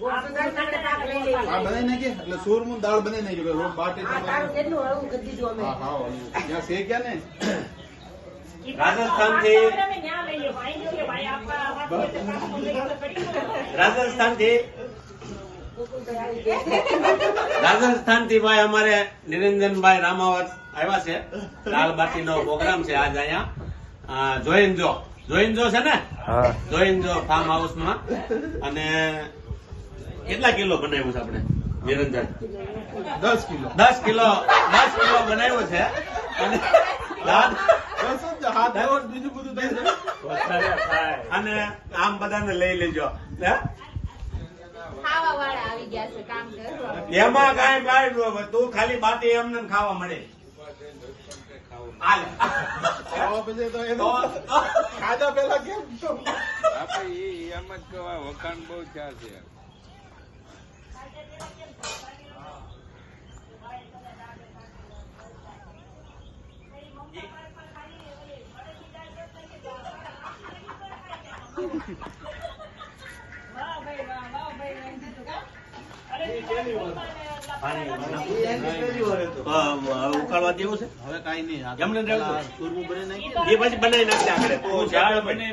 આ બનાવી નાખી એટલે સુરમું દાળ બનાવી નાખી ભાઈ રોટ બાટી આ તારું કેટલું હળવું કરી દીધું અમે. હા હા ત્યાં શેક્યા ને? રાજસ્થાનથી રાજસ્થાનથી રાજસ્થાનથી ભાઈ અમારે નિરંજનભાઈ રામાવત આવ્યા છે. દાળ બાટીનો પ્રોગ્રામ છે આજ અહીંયા. જોઈન જો. જોઈન જો છે ને? જોઈન જો ફાર્મ હાઉસમાં અને કેટલા કિલો બનાવ્યું છે આપણે? નિરંજન દસ કિલો. દસ કિલો દસ કિલો બનાવ્યો છે. અને બીજું બધું અને આમ બધાને લઈ લેજો. હે? ખાવા વાળા આવી ગયા છે કામ કરવા એમાં કઈ કઈ ન તું ખાલી બાટી એમને ખાવા મળે. ખાધા પેલા કેમ એમ જ કહેવાય વખાણ બહુ ચાર છે ઉકાળવા દેવું છે હવે કાઈ નહીં પેલા બનાવી નાખી એ પછી બનાવી નાખજે. આપણે ઝાડ બને